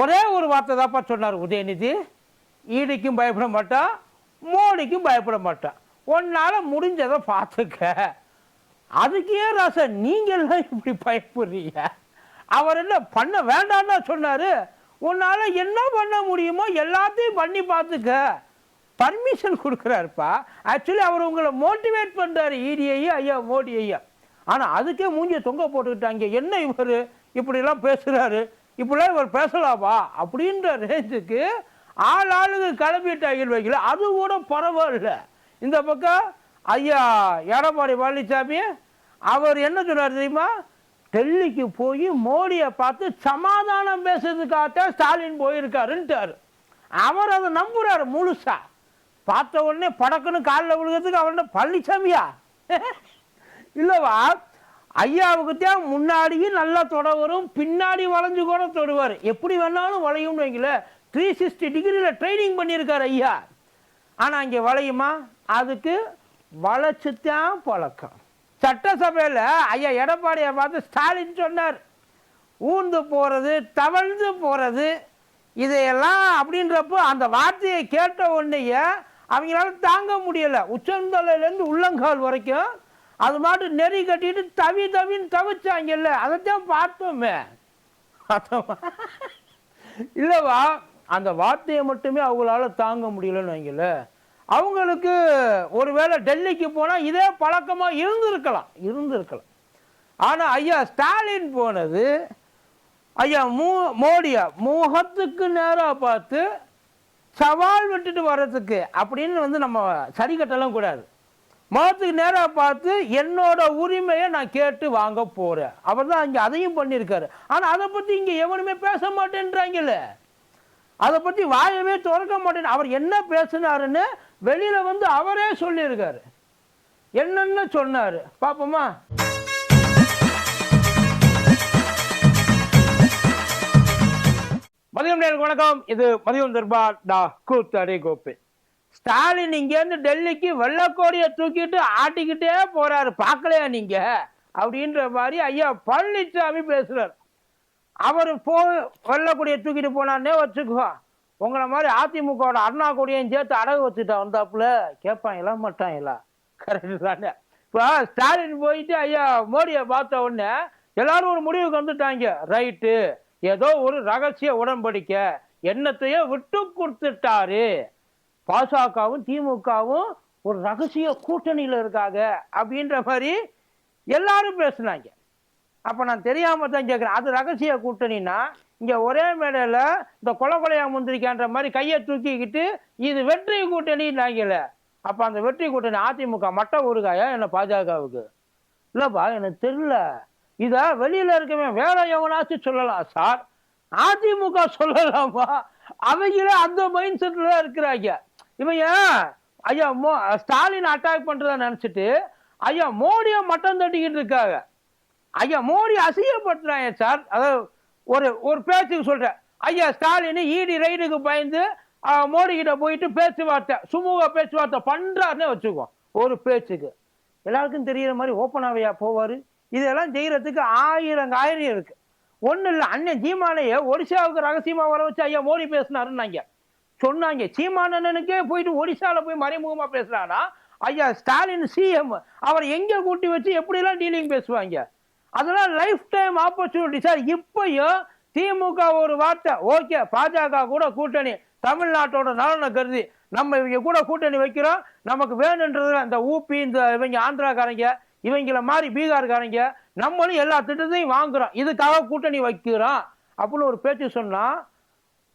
ஒரே ஒரு வார்த்தை தான்ப்பா சொன்னார் உதயநிதி ஈடிக்கும் பயப்பட மாட்டான் மோடிக்கும் பயப்பட மாட்டான் உன்னால் முடிஞ்சதை பார்த்துக்க அதுக்கு ஏன் ராசா நீங்கள்லாம் இப்படி பயப்படுறீங்க. அவர் என்ன பண்ண வேண்டாம்னு சொன்னார். உன்னால் என்ன பண்ண முடியுமோ எல்லாத்தையும் பண்ணி பார்த்துக்க பர்மிஷன் கொடுக்குறாருப்பா. ஆக்சுவலி அவர் உங்களை மோட்டிவேட் பண்ணுறாரு ஈடியையும் ஐயா மோடி ஐயா. ஆனால் அதுக்கே மூஞ்சியை தொங்க போட்டுக்கிட்டாங்க. என்ன இவர்? இப்படிலாம் பேசுகிறாரு இப்படிலாம் இவர் பேசலாமா? அப்படின்ற ரேஞ்சுக்கு ஆள் ஆளுக்கு கிளம்பிட்டாங்க வைக்கல. அது கூட பரவாயில்ல. இந்த பக்கம் ஐயா எடப்பாடி பழனிசாமி அவர் என்ன சொன்னார் தெரியுமா? டெல்லிக்கு போய் மோடியை பார்த்து சமாதானம் பேசுறதுக்காகத்தான் ஸ்டாலின் போயிருக்காருன்ட்டாரு. அவர் அதை நம்புறாரு முழுசா. பார்த்த உடனே படக்குன்னு காலில் விழுகிறதுக்கு அவர்கிட்ட பழனிசாமியா இல்லைவா? ஐயாவுக்கு தான் முன்னாடியும் நல்லா தொட வரும் பின்னாடி வளைஞ்சு கூட தொடுவார். எப்படி வேணாலும் வளையும்னு வைங்கள த்ரீ சிக்ஸ்டி டிகிரியில் ட்ரைனிங் பண்ணியிருக்கார் ஐயா. ஆனால் இங்கே வளையுமா? அதுக்கு வளைச்சுத்தான் பழக்கம். சட்டசபையில் ஐயா எடப்பாடியை பார்த்து ஸ்டாலின் சொன்னார் ஊர்ந்து போகிறது தவழ்ந்து போகிறது இதையெல்லாம் அப்படின்றப்போ அந்த வார்த்தையை கேட்ட உடனேயே அவங்களால தாங்க முடியலை. உச்சந்தலையிலேருந்து உள்ளங்கால் வரைக்கும் அது மாட்டு நெறி கட்டிட்டு தவி தவின்னு தவிச்சாங்கல்ல அதைத்தான் பார்த்தோமே. இல்லைவா? அந்த வார்த்தையை மட்டுமே அவங்களால தாங்க முடியலன்னு வைங்கல அவங்களுக்கு ஒருவேளை டெல்லிக்கு போனால் இதே பழக்கமாக இருந்திருக்கலாம் இருந்திருக்கலாம். ஆனால் ஐயா ஸ்டாலின் போனது ஐயா மூ மோடியா முகத்துக்கு நேராக பார்த்து சவால் விட்டுட்டு வர்றதுக்கு அப்படின்னு வந்து நம்ம சரி கட்டலாம் கூடாது. மதத்துக்கு நேராக பார்த்து என்னோட உரிமையை நான் கேட்டு வாங்க போகிறேன் அவர் தான் இங்கே அதையும் பண்ணியிருக்காரு. ஆனால் அதை பற்றி இங்கே எவனுமே பேச மாட்டேன்றாங்கல்ல. அதை பற்றி வாயவே திறக்க மாட்டேன். அவர் என்ன பேசினாருன்னு வெளியில் வந்து அவரே சொல்லியிருக்காரு. என்னென்ன சொன்னார்? பார்ப்போமா? மதியம் நேரம் வணக்கம். இது மதியம் தர்பார் டா கூத்தடி கோப்பி. ஸ்டாலின் இங்கேருந்து டெல்லிக்கு வெள்ளக்கோடியை தூக்கிட்டு ஆட்டிக்கிட்டே போறாரு. பார்க்கலையா நீங்க? அப்படின்ற மாதிரி ஐயா பழனிசாமி பேசுறார். அவர் போ வெள்ளக்கொடியை தூக்கிட்டு போனான்னே வச்சுக்குவா உங்களை மாதிரி அதிமுகவோட அண்ணா கொடியையும் சேர்த்து அடகு வச்சுட்டா வந்தாப்புல? கேட்பாங்களா எல்லாம் கரெக்டு தானே. இப்போ ஸ்டாலின் போயிட்டு ஐயா மோடியை பார்த்த உடனே எல்லாரும் ஒரு முடிவுக்கு வந்துட்டாங்க. ரைட்டு. ஏதோ ஒரு ரகசிய உடன்படிக்கை. என்னத்தையோ விட்டு கொடுத்துட்டாரு. பாஜகவும் திமுகவும் ஒரு ரகசிய கூட்டணியில் இருக்காங்க அப்படின்ற மாதிரி எல்லாரும் பேசுனாங்க. அப்போ நான் தெரியாமல் தான் கேட்குறேன் அது ரகசிய கூட்டணினா இங்கே ஒரே மேடையில் இந்த கொலை கொலையாக முந்திரிக்கான்ற மாதிரி கையை தூக்கிக்கிட்டு இது வெற்றி கூட்டணின்னாங்கல்ல அப்போ அந்த வெற்றி கூட்டணி அதிமுக மட்ட ஊருகாயா என்ன பாஜகவுக்கு? இல்லைப்பா எனக்கு தெரியல. இதை வெளியில் இருக்கவே வேற எவனாச்சும் சொல்லலாம் சார். அதிமுக சொல்லலாமா? அவங்களே அந்த மைண்ட் செட்டில் தான் இருக்கிறாங்க. இவன் ஏன் ஐயா மோ ஸ்டாலின் அட்டாக் பண்ணுறதா நினச்சிட்டு ஐயா மோடியை மட்டம் தட்டிக்கிட்டு இருக்காங்க. ஐயா மோடி அசிங்கப்படுத்துறாங்க சார். அதாவது ஒரு ஒரு பேச்சுக்கு சொல்கிறேன் ஐயா ஸ்டாலின் ஈடி ரைடுக்கு பயந்து மோடிக்கிட்ட மோடி கிட்ட போயிட்டு பேச்சுவார்த்தை சுமூக பேச்சுவார்த்தை பண்றாருன்னே வச்சுக்கோம் ஒரு பேச்சுக்கு. எல்லாருக்கும் தெரிகிற மாதிரி ஓப்பனாவையா போவார். இதெல்லாம் செய்கிறதுக்கு ஆயிரம் ஆயிரம் இருக்குது ஒன்றும் இல்லை அண்ணன் சீமானைய ஒடிசாவுக்கு ரகசியமாக வர வச்சு ஐயா மோடி பேசினாருன்னாங்க. சொன்னாங்க சீமானனுக்கே போயிட்டு ஒடிசால போய் மறைமுகமா பேசுறானா? ஐயா ஸ்டாலின் சிஎம் அவர் எங்க கூட்டி வச்சு எப்படிலாம் டீலிங் பேசுவாங்க? அதெல்லாம் லைஃப் டைம் ஆப்பர்ச்சுனிட்டி சார் இப்பயும் திமுக ஒரு வார்த்தை ஓகே பாஜக கூட கூட்டணி தமிழ்நாட்டோட நலனை கருதி நம்ம இவங்க கூட கூட்டணி வைக்கிறோம். நமக்கு வேணுன்றது இந்த ஊபி இந்த இவங்க ஆந்திராக்காரங்க இவங்கள மாதிரி பீகார்காரங்க நம்மளும் எல்லா திட்டத்தையும் வாங்குறோம். இதுக்காக கூட்டணி வைக்கிறோம். அப்படின்னு ஒரு பேச்சு சொன்னால்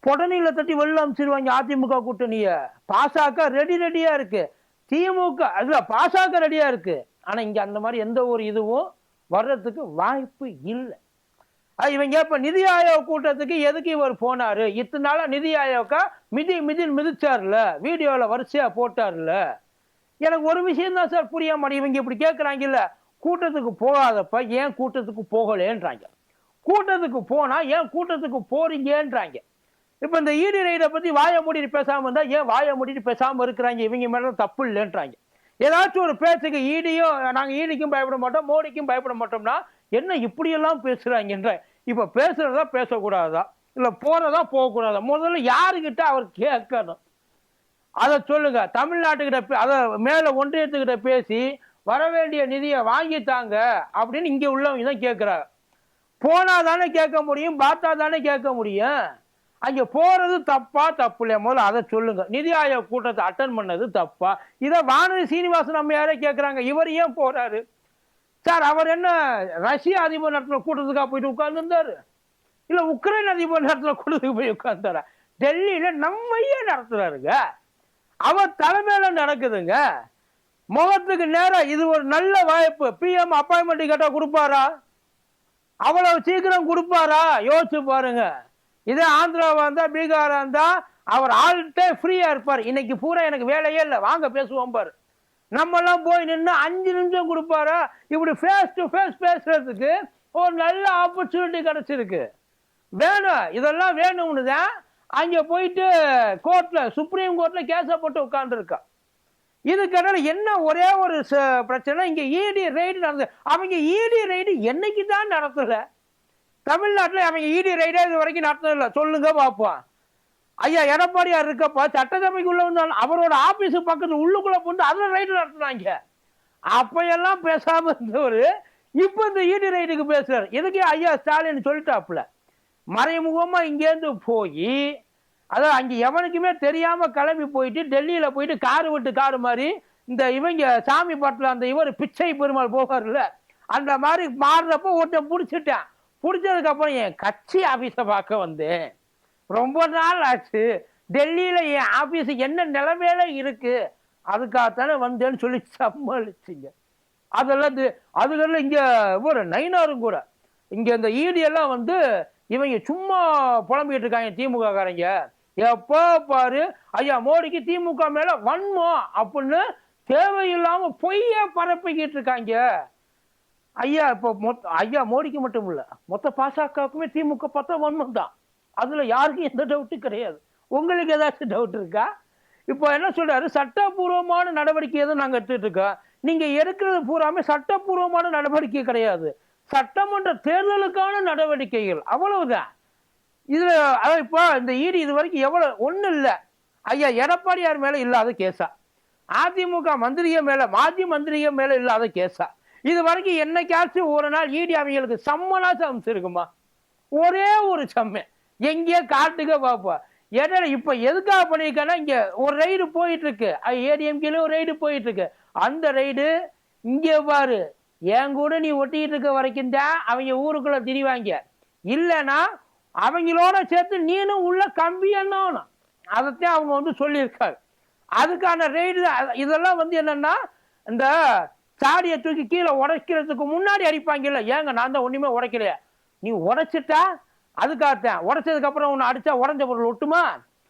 புடனில தட்டி வெளில அமிச்சிருவாங்க அதிமுக கூட்டணிய. பாசக ரெடி ரெடியா இருக்கு. திமுக அதுல பாசக ரெடியா இருக்கு. ஆனா இங்க அந்த மாதிரி எந்த ஒரு இதுவும் வர்றதுக்கு வாய்ப்பு இல்லை. இவங்க இப்ப நிதி ஆயோக் கூட்டத்துக்கு எதுக்கு இவர் போனாரு? இத்தனை நாளா நிதி ஆயோக்கா மிதி மிதின்னு மிதிச்சார்ல. வீடியோல வரிசையா போட்டார்ல. எனக்கு ஒரு விஷயம் தான் சார் புரிய மாட்டேன் இவங்க இப்படி கேட்குறாங்கல்ல கூட்டத்துக்கு போகாதப்ப ஏன் கூட்டத்துக்கு போகலேன்றாங்க. கூட்டத்துக்கு போனா ஏன் கூட்டத்துக்கு போறீங்கன்றாங்க. இப்ப இந்த ஈடி ரைடை பத்தி வாயை மூடிட்டு பேசாம இருந்தா ஏன் வாயை மூடிட்டு பேசாம இருக்கிறாங்க? இவங்க மேல தப்பு இல்லைன்றாங்க. ஏதாச்சும் ஒரு பேச்சுக்கு e ஈடியும் நாங்க e ஈடிக்கும் பயப்பட மாட்டோம் மோடிக்கும் பயப்பட மாட்டோம்னா என்ன இப்படியெல்லாம் பேசுறாங்கன்ற? இப்ப பேசுறதா பேசக்கூடாதா? இல்ல போறதா போகக்கூடாதா? முதல்ல யாருக்கிட்ட அவர் கேட்கணும்? அதை சொல்லுங்க. தமிழ்நாட்டுக்கிட்ட பே- அத மேல ஒன்றியத்துக்கிட்ட பேசி வர வேண்டிய நிதியை வாங்கித்தாங்க அப்படின்னு இங்க உள்ளவங்க தான் கேட்கிறாங்க போனா தானே கேட்க முடியும் பார்த்தா தானே கேட்க முடியும். அங்கே போகிறது தப்பா தப்பு இல்லையா முதல்ல அதை சொல்லுங்க. நிதி ஆயோக் கூட்டத்தை அட்டன் பண்ணது தப்பா? இதை வானதி சீனிவாசன் நம்ம யாரே கேட்குறாங்க இவர் ஏன் போறாரு? சார் அவர் என்ன ரஷ்ய அதிபர் நடத்தின கூட்டத்துக்காக போயிட்டு உட்கார்ந்துருந்தாரு? இல்லை உக்ரைன் அதிபர் நடத்தின கூட்டத்துக்கு போய் உட்கார்ந்தாரா? டெல்லியில நம்மையே நடத்துறாருங்க? அவர் தலைமையில நடக்குதுங்க. முகத்துக்கு நேரம் இது ஒரு நல்ல வாய்ப்பு. பிஎம் அப்பாயின்மெண்ட் கேட்டால் கொடுப்பாரா? அவ்வளவு சீக்கிரம் கொடுப்பாரா? யோசிச்சு பாருங்க. இதே ஆந்திராவாக இருந்தால் பீகாராக இருந்தால் அவர் ஆல் ஃப்ரீயாக இருப்பார். இன்னைக்கு பூரா எனக்கு வேலையே இல்லை. வாங்க பேசுவோம் பாரு. நம்மெல்லாம் போய் நின்று அஞ்சு நிமிஷம் கொடுப்பாரா? இப்படி ஃபேஸ் டு ஃபேஸ் பேசுறதுக்கு ஒரு நல்ல ஆப்பர்ச்சுனிட்டி கிடைச்சிருக்கு. வேணும் இதெல்லாம் வேணும்னு தான் அங்கே போயிட்டு கோர்ட்டில் சுப்ரீம் கோர்ட்டில் கேஸை போட்டு உட்காந்துருக்கா இதுக்கடையில் என்ன ஒரே ஒரு ச- பிரச்சனை? இங்கே இடி ரைடு நடந்தது அவங்க இடி ரைடு என்னைக்கு தான் நடத்தலை? தமிழ்நாட்டில் அவங்க இடி ரைடே இது வரைக்கும் நடத்ததில்ல சொல்லுங்க பார்ப்போம் ஐயா எடப்பாடியார் இருக்கப்பா சட்டசபைக்குள்ள வந்தாலும் அவரோட ஆபீஸு பக்கத்து உள்ளுக்குள்ள போட்டு அதில் ரைடு நடத்துனாங்க. அப்பையெல்லாம் பேசாம இருந்தவர் இப்போ இந்த ஈடி ரைடுக்கு பேசுறாரு. எதுக்கு ஐயா ஸ்டாலின் சொல்லிட்டாப்புல? மறைமுகமா இங்கேருந்து போய் அதான் அங்கே எவனுக்குமே தெரியாம கிளம்பி போயிட்டு டெல்லியில போயிட்டு காரு விட்டு காரு மாதிரி இந்த இவங்க சாமி பாட்டில் அந்த இவர் பிச்சை பெருமாள் போவார்ல அந்த மாதிரி மாறுறப்ப ஒருத்தன் பிடிச்சிட்டேன். பிடிச்சதுக்கப்புறம் என் கட்சி ஆபீஸை பார்க்க வந்தேன். ரொம்ப நாள் ஆச்சு. டெல்லியில என் ஆபீஸ் என்ன நிலைமையில இருக்கு? அதுக்காகத்தானே வந்தேன்னு சொல்லி சமாளிச்சிங்க. அதெல்லாம் இது- அதுக்கெல்லாம் இங்க ஒரு நைனாரும் கூட. இங்க இந்த ஈடியெல்லாம் வந்து இவங்க சும்மா புலம்பிட்டு இருக்காங்க திமுக காரங்க எப்போ பாரு ஐயா மோடிக்கு திமுக மேல வன்மம் அப்படின்னு தேவையில்லாம பொய்ய பரப்பிக்கிட்டு இருக்காங்க. ஐயா இப்போ மொத்த ஐயா மோடிக்கு மட்டும் இல்ல மொத்த பாசகவுக்குமே திமுக பார்த்தா வன்மம் தான். அதுல யாருக்கும் எந்த டவுட்டும் கிடையாது. உங்களுக்கு ஏதாச்சும் டவுட் இருக்கா? இப்போ என்ன சொல்றாரு? சட்டப்பூர்வமான நடவடிக்கை எதுவும் நாங்கள் எடுத்துட்டு இருக்கோம். நீங்க எடுக்கிறது பூராமே சட்டப்பூர்வமான நடவடிக்கை கிடையாது. சட்டமன்ற தேர்தலுக்கான நடவடிக்கைகள் அவ்வளவுதான். இதுல அதான் இப்போ இந்த ஈடு இது வரைக்கும் எவ்வளவு ஒன்றும் இல்லை. ஐயா எடப்பாடியார் மேலே இல்லாத கேஸா? அதிமுக மந்திரிய மேலே மாஜி மந்திரிய மேலே இல்லாத கேஸா? இது வரைக்கும் என்னைக்காச்சும் ஒரு நாள் ஈடி அவங்களுக்கு சம்மனாச்சும் சமைச்சிருக்குமா ஒரே ஒரு சம்மை. எங்கேயோ காட்டுக்க பார்ப்போம் ஏன்னா இப்போ எதுக்காக பண்ணியிருக்கேன்னா இங்கே ஒரு ரைடு போயிட்டு இருக்கு ஏடிஎம்கேல ஒரு ரைடு போயிட்டு இருக்கு அந்த ரைடு இங்கே பாரு. என் கூட நீ ஒட்டிக்கிட்டு இருக்க வரைக்கும் தான் அவங்க ஊருக்குள்ள திரிவாங்க. இல்லைன்னா அவங்களோட சேர்த்து நீனும் உள்ள கம்பி எண்ணணும் அதைத்தான் அவங்க வந்து சொல்லியிருக்காரு அதுக்கான ரைடு இதெல்லாம் வந்து என்னன்னா இந்த சாடியை தூக்கி கீழே உடைக்கிறதுக்கு முன்னாடி அடிப்பாங்கல்ல. ஏங்க நான் தான் ஒன்றுமே உடைக்கலையே. நீ உடைச்சிட்டா அதுக்காகத்தான். உடைச்சதுக்கப்புறம் உன்னை அடித்தா உடஞ்ச பொருள் ஒட்டுமா?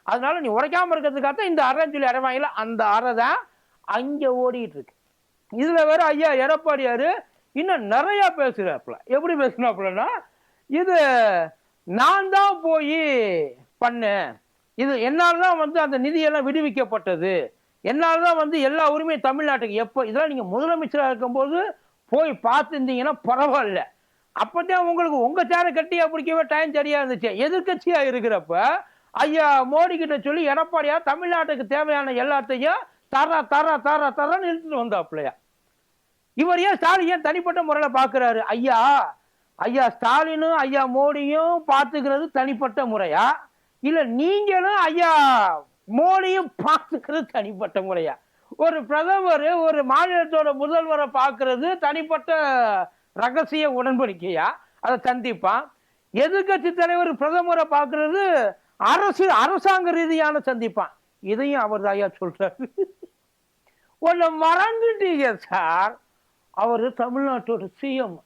அதனால நீ உடைக்காமல் இருக்கிறதுக்காகத்தான் இந்த அறைன்னு சொல்லி அரைவாங்கல்ல அந்த அறை தான் அங்கே ஓடிட்டு இருக்கு இதில் வேற ஐயா எடப்பாடியார் இன்னும் நிறையா பேசுகிறாப்புல எப்படி பேசுனாப்புலன்னா இது நான் தான் போய் பண்ணேன். இது என்னால் தான் வந்து அந்த நிதியெல்லாம் விடுவிக்கப்பட்டது. என்னால் தான் வந்து எல்லா உரிமையும் தமிழ்நாட்டுக்கு. எப்போ இதெல்லாம் நீங்கள் முதலமைச்சராக இருக்கும்போது போய் பார்த்துருந்தீங்கன்னா பரவாயில்ல. அப்பதான் உங்களுக்கு உங்கள் சேரை கட்டியா பிடிக்கவே டைம் சரியாக இருந்துச்சு. எதிர்கட்சியாக இருக்கிறப்ப ஐயா மோடி கிட்ட சொல்லி எடப்பாடியா தமிழ்நாட்டுக்கு தேவையான எல்லாத்தையும் தர தர தர தரன்னு இழுத்துட்டு வந்தாப்புலையா? இவர் ஏன் ஸ்டாலின் ஏன் தனிப்பட்ட முறையில் பார்க்குறாரு ஐயா ஐயா ஸ்டாலினும் ஐயா மோடியும் பார்த்துக்கிறது தனிப்பட்ட முறையா? இல்லை நீங்களும் ஐயா மோடியும் பார்த்துக்கிறது தனிப்பட்ட முறையா. ஒரு பிரதமர் ஒரு மாநிலத்தோட முதல்வரை பார்க்கறது தனிப்பட்ட ரகசிய உடன்படிக்கையா? அதை சந்திப்பான். எதிர்கட்சி தலைவர் பிரதமரை பார்க்கறது அரசு அரசாங்க ரீதியான சந்திப்பான். இதையும் அவர் தாயா சொல்றாரு. ஒன்று மறந்துட்டீங்க சார். அவர் தமிழ்நாட்டோட சிஎம்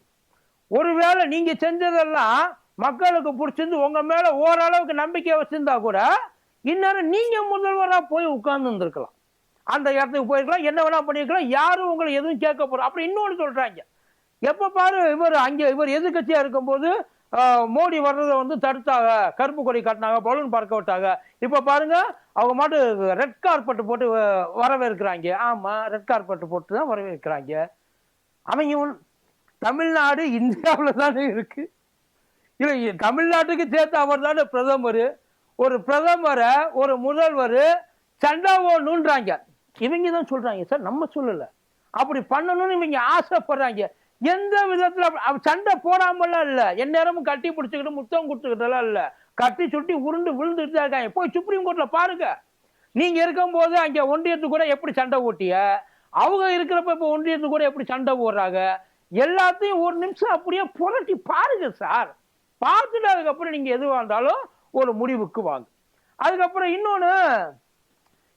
ஒருவேளை நீங்க செஞ்சதெல்லாம் மக்களுக்கு பிடிச்சிருந்து உங்க மேல ஓரளவுக்கு நம்பிக்கை வச்சிருந்தா கூட இந்நேரம் நீங்கள் முதல்வராக போய் உட்கார்ந்து அந்த இடத்துக்கு போயிருக்கலாம். என்ன வேணால் பண்ணியிருக்கலாம். யாரும் உங்களை எதுவும் கேட்க போகிறோம் அப்படி இன்னொன்று சொல்கிறாங்க எப்போ பாரு இவர் அங்கே இவர் எதிர்கட்சியாக இருக்கும்போது மோடி வர்றதை வந்து தடுத்தாங்க. கருப்பு கொடி காட்டினாங்க பலூன் பறக்க விட்டாங்க. இப்போ பாருங்க அவங்க மாட்டு ரெட் கார்பெட் போட்டு வ- வரவேற்கிறாங்க. ஆமாம் ரெட் கார்பெட் போட்டு தான் வரவேற்கிறாங்க. அவங்க தமிழ்நாடு இந்தியாவில் தானே இருக்கு. இல்லை தமிழ்நாட்டுக்கு சேர்த்து அவர் தானே பிரதமர். ஒரு பிரதமரை ஒரு முதல்வர் சண்டை ஓடணுன்றாங்க இவங்க தான் சொல்கிறாங்க சார் நம்ம சொல்லலை. அப்படி பண்ணணும்னு இவங்க ஆசைப்படுறாங்க. எந்த விதத்தில் சண்டை போடாமலாம் இல்லை. எந்நேரமும் கட்டி பிடிச்சிக்கிட்டு முத்தம் கொடுத்துக்கிட்டலாம் இல்லை. கட்டி சுட்டி உருண்டு விழுந்துட்டு தான் இருக்காங்க. போய் சுப்ரீம் கோர்ட்டில் பாருங்க. நீங்கள் இருக்கும்போது அங்கே ஒன்றியத்து கூட எப்படி சண்டை ஓட்டிய? அவங்க இருக்கிறப்ப இப்போ ஒன்றியத்து கூட எப்படி சண்டை போடுறாங்க? எல்லாத்தையும் ஒரு நிமிஷம் அப்படியே புரட்டி பாருங்க சார். பார்த்துட்டு அதுக்கப்புறம் நீங்கள் எதுவாக இருந்தாலும் ஒரு முடிவுக்கு வாங்க. அதுக்கப்புறம் இன்னொன்று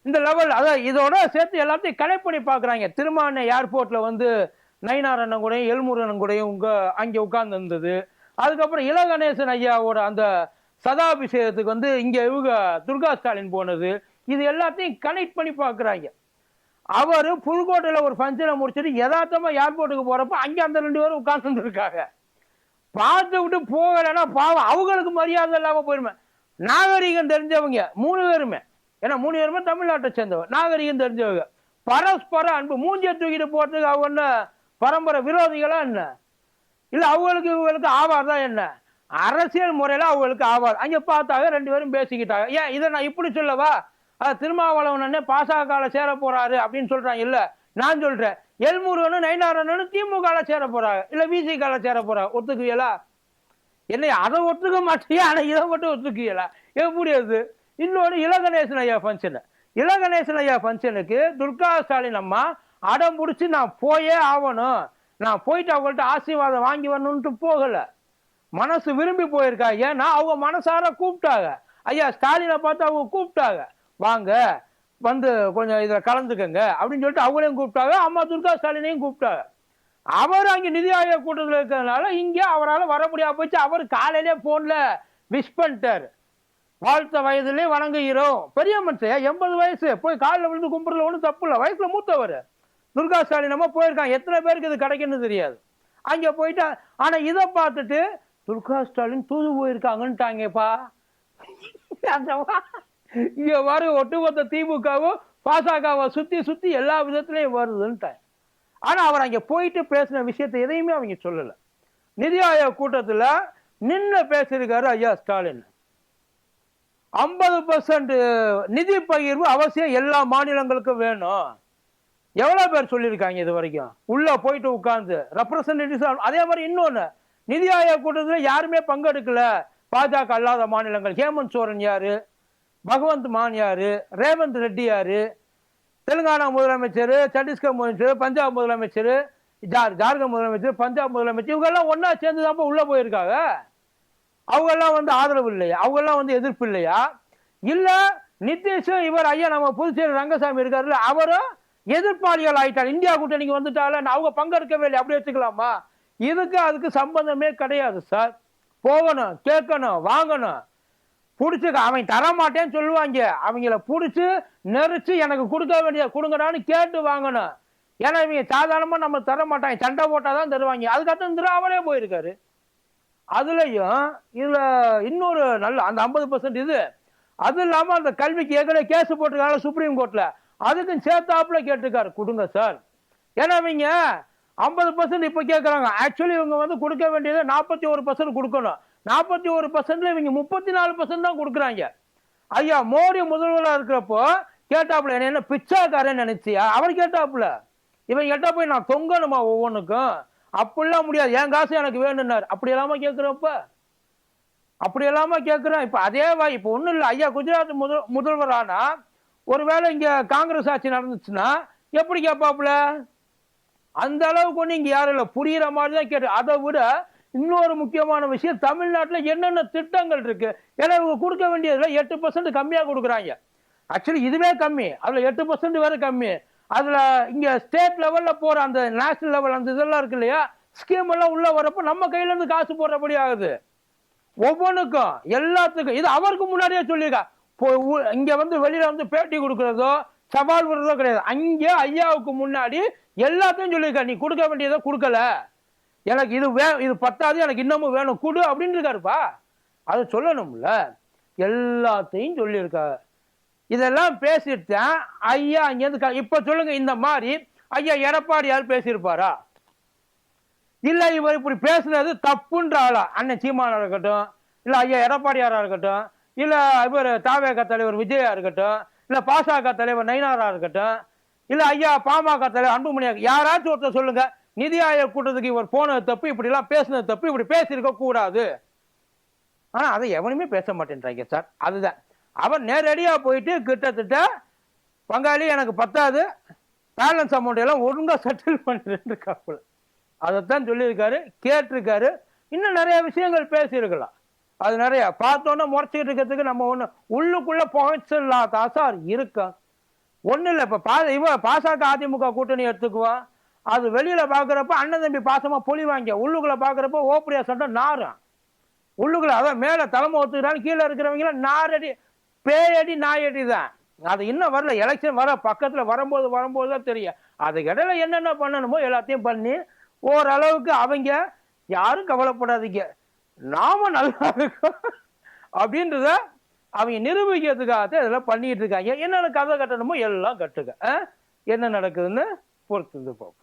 இந்த லெவல் அதான் இதோட சேர்த்து எல்லாத்தையும் கனெக்ட் பண்ணி பார்க்குறாங்க. திருமான ஏர்போர்ட்டில் வந்து நயினார் அண்ணன் கூடயும் எல்முருகன் கூடயும் உங்க அங்கே உட்கார்ந்து இருந்தது அதுக்கப்புறம் இளகணேசன் ஐயாவோட அந்த சதாபிஷேகத்துக்கு வந்து இங்கே இவங்க துர்கா ஸ்டாலின் போனது. இது எல்லாத்தையும் கனெக்ட் பண்ணி பார்க்குறாங்க. அவர் புதுக்கோட்டையில் ஒரு ஃபங்க்ஷனை முடிச்சுட்டு யதார்த்தமாக ஏர்போர்ட்டுக்கு போகிறப்ப அங்கே அந்த ரெண்டு பேரும் உட்காந்துருக்காங்க பார்த்து விட்டு போகலைன்னா பாவம் அவங்களுக்கு மரியாதை இல்லாமல் போயிருமே. நாகரிகம் தெரிஞ்சவங்க மூணு பேருமே. ஏன்னா மூணு பேருமே தமிழ்நாட்டை சேர்ந்தவங்க நாகரிகம் தெரிஞ்சவங்க. பரஸ்பர அன்பு மூஞ்சியை தூக்கிட்டு போறதுக்கு அவங்க என்ன பரம்பரை விரோதிகளா என்ன? இல்லை அவங்களுக்கு இவங்களுக்கு ஆவார் தான் என்ன? அரசியல் முறையில் அவங்களுக்கு ஆவார். அங்கே பார்த்தாங்க ரெண்டு பேரும் பேசிக்கிட்டாங்க. ஏன் இதை நான் இப்படி சொல்லவா? அது திருமாவளவன் அண்ணே பாசகால சேர போறாரு அப்படின்னு சொல்றாங்க. இல்லை நான் சொல்றேன். எல்முருகனும் நயனாரனும் திமுகவில் சேர போறாங்க. விசி விசிகால சேர போறாங்க. ஒத்துக்குவியலா? என்னை அதை ஒத்துக்க மாட்டியா? ஆனால் இதை மட்டும் ஒத்துக்குவீங்களா எப்படி அது? இன்னொன்று இளகணேசன் ஐயா ஃபங்க்ஷனு இளகணேசன் ஐயா ஃபங்க்ஷனுக்கு துர்கா ஸ்டாலின் அம்மா அடம் பிடிச்சி நான் போயே ஆகணும். நான் போயிட்டு அவங்கள்ட்ட ஆசீர்வாதம் வாங்கி வரணும்ட்டு போகலை. மனசு விரும்பி போயிருக்கா? ஏன்னா அவங்க மனசார கூப்பிட்டாங்க. ஐயா ஸ்டாலினை பார்த்து அவங்க கூப்பிட்டாங்க. வாங்க வந்து கொஞ்சம் இதில் கலந்துக்கங்க அப்படின்னு சொல்லிட்டு அவங்களையும் கூப்பிட்டாங்க. அம்மா துர்கா ஸ்டாலினையும் கூப்பிட்டாங்க. அவர் அங்கே நிதி ஆயோக் கூட்டத்தில் இருக்கிறதுனால இங்கே அவரால் வர முடியாம போச்சு. அவர் காலையிலே ஃபோனில் விஷ் பண்ணிட்டார். வாழ்த்த வயதுலேயே வணங்குகிறோம் பெரிய மனுஷன் எண்பது வயசு. போய் காலில் விழுந்து கும்பிடல ஒன்றும் தப்பு இல்லை. வயசில் மூத்தவர். துர்கா ஸ்டாலினமாக போயிருக்கான். போயிருக்காங்க எத்தனை பேருக்கு இது கிடைக்குன்னு தெரியாது. அங்கே போயிட்டா ஆனால் இதை பார்த்துட்டு துர்கா ஸ்டாலின் தூது போயிருக்காங்கன்ட்டாங்கப்பா. இங்கே வர ஒட்டுமொத்த திமுகவும் பாசகவை சுற்றி சுற்றி எல்லா விதத்துலையும் வருதுன்ட்டாங்க. ஆனால் அவர் அங்கே போயிட்டு பேசின விஷயத்தை எதையுமே அவங்க சொல்லலை. நிதி ஆயோக் கூட்டத்தில் நின்று பேசியிருக்காரு ஐயா ஸ்டாலின். ஐம்பது பர்சன்ட் நிதி பகிர்வு அவசியம் எல்லா மாநிலங்களுக்கும் வேணும். எவ்வளோ பேர் சொல்லியிருக்காங்க இது வரைக்கும்? உள்ளே போயிட்டு உட்காந்து ரெப்ரசன்டேட்டிவ்ஸ் அதே மாதிரி இன்னொன்று நிதி ஆயோக் கூட்டத்தில் யாருமே பங்கெடுக்கல. பாஜக அல்லாத மாநிலங்கள். ஹேமந்த் சோரன் யாரு? பகவந்த் மான் யாரு? ரேவந்த் ரெட்டி யாரு? தெலுங்கானா முதலமைச்சர் சத்தீஸ்கர் முதலமைச்சர் பஞ்சாப் முதலமைச்சர் ஜார் ஜார்க்கண்ட் முதலமைச்சர் பஞ்சாப் முதலமைச்சர் இவங்கெல்லாம் ஒன்றா சேர்ந்து தான் உள்ளே போயிருக்காங்க. அவங்கெல்லாம் வந்து ஆதரவு இல்லையா? அவங்கெல்லாம் வந்து எதிர்ப்பு இல்லையா? இல்லை நிதிஷும் இவர் ஐயா நம்ம புதுச்சேரி ரங்கசாமி இருக்காருல்ல அவரும் எதிர்ப்பாளிகள் ஆயிட்டார். இந்தியா கூட்டணிக்கு வந்துட்டால அவங்க பங்கெடுக்கவே இல்லை அப்படி வச்சுக்கலாமா? இதுக்கு அதுக்கு சம்பந்தமே கிடையாது சார். போகணும் கேட்கணும் வாங்கணும். பிடிச்சி அவன் தரமாட்டேன்னு சொல்லுவாங்க. அவங்கள பிடிச்சி நெரிச்சு எனக்கு கொடுக்க வேண்டிய கொடுங்கடான்னு கேட்டு வாங்கணும். ஏன்னா இவங்க சாதாரணமாக நம்ம தர மாட்டாங்க. சண்டை போட்டால் தான் தருவாங்க அதுக்கப்புறம் திராவலே போயிருக்காரு. அதுலேயும் இதில் இன்னொரு நல்ல அந்த ஐம்பது பர்சன்ட் இது. அது இல்லாமல் அந்த கல்விக்கு ஏற்கனவே கேஸ் போட்டிருக்காங்க சுப்ரீம் கோர்ட்டில் அதுக்கும் சேர்த்தாப்புல கேட்டிருக்காரு கொடுங்க சார் ஏன்னா இவங்க ஐம்பது பர்சன்ட் இப்போ கேட்குறாங்க ஆக்சுவலி இவங்க வந்து கொடுக்க வேண்டியது நாற்பத்தி ஒரு பர்சன்ட் கொடுக்கணும். நாற்பத்தி ஒரு பர்சன்ட்ல இவங்க முப்பத்தி நாலு பர்சன்ட் தான் கொடுக்குறாங்க. ஐயா மோடி முதல்வராக இருக்கிறப்போ கேட்டாப்புல என்ன என்ன பிச்சாக்காரன் நினைச்சியா? அவர் கேட்டாப்புல இவன் கேட்டா போய் நான் தொங்கணுமா ஒவ்வொன்றுக்கும் அப்படிலாம் முடியாது. என் காசு எனக்கு வேணும்னாரு. அப்படி இல்லாம கேட்குறப்ப அப்படி இல்லாம கேட்குறேன். இப்போ அதே வா இப்போ ஒன்றும் இல்லை. ஐயா குஜராத் முதல் முதல்வரானா ஒருவேளை இங்கே காங்கிரஸ் ஆட்சி நடந்துச்சுன்னா எப்படி கேட்பாப்புல? அந்த அளவுக்கு ஒன்று இங்கே யாரும் இல்லை. புரிகிற மாதிரி தான் கேட்டு அதை விட இன்னொரு முக்கியமான விஷயம் தமிழ்நாட்டில் என்னென்ன திட்டங்கள் இருக்கு? ஏன்னா இவங்க கொடுக்க வேண்டியதுல எட்டு பர்சன்ட் கம்மியாக கொடுக்குறாங்க. ஆக்சுவலி இதுவே கம்மி. அதில் எட்டு பர்சன்ட் வேறு கம்மி. அதில் இங்கே ஸ்டேட் லெவலில் போகிற அந்த நேஷனல் லெவல் அந்த இதெல்லாம் இருக்கு இல்லையா? ஸ்கீம் எல்லாம் உள்ளே வரப்போ நம்ம கையிலேருந்து காசு போடுறபடி ஆகுது. ஒவ்வொன்றுக்கும் எல்லாத்துக்கும். இது அவருக்கு முன்னாடியே சொல்லியிருக்கா. இப்போ இங்கே வந்து வெளியில் வந்து பேட்டி கொடுக்குறதோ சவால் விடுறதோ கிடையாது. அங்கே ஐயாவுக்கு முன்னாடி எல்லாத்தையும் சொல்லியிருக்கா. நீ கொடுக்க வேண்டியதை கொடுக்கல. எனக்கு இது வே இது பத்தாது எனக்கு இன்னமும் வேணும் கொடு அப்படின்னு இருக்காருப்பா. அதை சொல்லணும்ல. எல்லாத்தையும் சொல்லியிருக்கா இதெல்லாம் பேசிட்டேன் ஐயா அங்கேருந்து க- இப்போ சொல்லுங்க இந்த மாதிரி. ஐயா எடப்பாடியார் பேசியிருப்பாரா? இல்லை இவர் இப்படி பேசுனது தப்புன்ற ஆளா? அண்ணன் சீமானா இருக்கட்டும் இல்லை ஐயா எடப்பாடியாரா இருக்கட்டும் இல்லை இவர் தாவேக தலைவர் விஜயா இருக்கட்டும் இல்லை பாசக தலைவர் நயினாரா இருக்கட்டும் இல்லை ஐயா பாமக தலைவர் அன்புமணியா யாராச்சும் ஒருத்தர் சொல்லுங்க. நிதி ஆயோக் கூட்டத்துக்கு இவர் போனது தப்பு இப்படி எல்லாம் பேசுனது தப்பு இப்படி பேசியிருக்க கூடாது. ஆனா அதை எவனுமே பேச மாட்டேன்றாங்க சார். அதுதான். அவர் நேரடியா போயிட்டு கிட்டத்தட்ட பங்காளி எனக்கு பத்தாது பேலன்ஸ் அமௌண்ட் எல்லாம் ஒழுங்கா செட்டில் பண்ணிட்டு அதைத்தான் சொல்லியிருக்காரு கேட்டிருக்காரு. இன்னும் நிறைய விஷயங்கள் பேசியிருக்கலாம். அது நிறைய. பார்த்தோன்னே முறைச்சிக்கிட்டு இருக்கிறதுக்கு நம்ம ஒன்று உள்ளுக்குள்ள புகைச்சலாதான் சார் இருக்கா? ஒன்றும் இல்லை இப்போ பா இவ பாசக அதிமுக கூட்டணி எடுத்துக்குவான் அது வெளியில பாக்குறப்ப அண்ணன் தம்பி பாசமா பொலி வாங்க. உள்ளுக்குள்ள பாக்குறப்ப ஓப்படியா சண்டை நாரும் உள்ளுக்குள்ள அதான் மேல தலைமை ஒத்துக்கிறான்னு கீழே இருக்கிறவங்கள நாரடி பேயடி நாயடி தான் அது இன்னும் வரல எலெக்ஷன் வர பக்கத்துல வரும்போது வரும்போது தான் தெரியும். அதுக்கு இடையில என்னென்ன பண்ணணுமோ எல்லாத்தையும் பண்ணி ஓரளவுக்கு அவங்க யாரும் கவலைப்படாதீங்க. நாம நல்லா இருக்கோம் அப்படின்றத அவங்க நிரூபிக்கிறதுக்காக இதெல்லாம் பண்ணிட்டு இருக்காங்க. என்னென்ன கதை கட்டணுமோ எல்லாம் கட்டுங்க. என்ன நடக்குதுன்னு பொறுத்து பார்ப்போம்.